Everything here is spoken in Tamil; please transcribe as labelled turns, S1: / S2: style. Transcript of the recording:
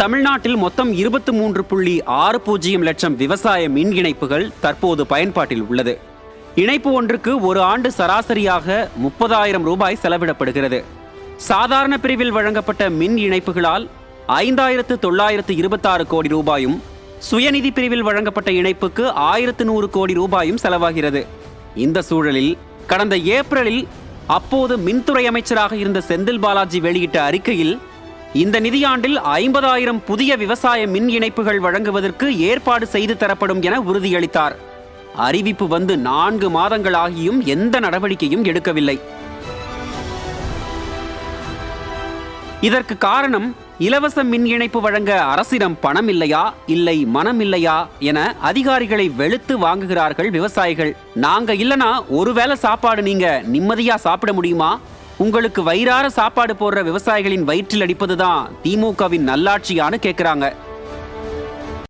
S1: தமிழ்நாட்டில் மொத்தம் இருபத்தி மூன்று புள்ளி ஆறு பூஜ்ஜியம் லட்சம் விவசாய மின் இணைப்புகள் தற்போது பயன்பாட்டில் உள்ளது. இணைப்பு ஒன்றுக்கு ஒரு ஆண்டு சராசரியாக முப்பதாயிரம் ரூபாய் செலவிடப்படுகிறது. சாதாரண பிரிவில் வழங்கப்பட்ட மின் இணைப்புகளால் ஐந்தாயிரத்து தொள்ளாயிரத்து இருபத்தாறு கோடி ரூபாயும் சுயநிதி பிரிவில் வழங்கப்பட்ட இணைப்புக்கு ஆயிரத்து நூறு கோடி ரூபாயும் செலவாகிறது. இந்த சூழலில் கடந்த ஏப்ரலில் அப்போது மின்துறை அமைச்சராக இருந்த செந்தில் பாலாஜி வெளியிட்ட அறிக்கையில் இந்த நிதியாண்டில் ஐம்பதாயிரம் புதிய விவசாய மின் இணைப்புகள் வழங்குவதற்கு ஏற்பாடு செய்து தரப்படும் என உறுதியளித்தார். அறிவிப்பு வந்து நான்கு மாதங்கள் ஆகியும் எந்த நடவடிக்கையும் எடுக்கவில்லை. இதற்கு காரணம் இலவச மின் இணைப்பு வழங்க அரசிடம் பணம் இல்லையா இல்லை மனம் இல்லையா என அதிகாரிகளை வெளுத்து வாங்குகிறார்கள் விவசாயிகள். நாங்க இல்லனா ஒருவேளை சாப்பாடு நீங்க நிம்மதியா சாப்பிட முடியுமா? உங்களுக்கு வயிறார சாப்பாடு போடுற விவசாயிகளின் வயிற்றில் அடிப்பதுதான் திமுகவின் நல்லாட்சியான்னு கேட்குறாங்க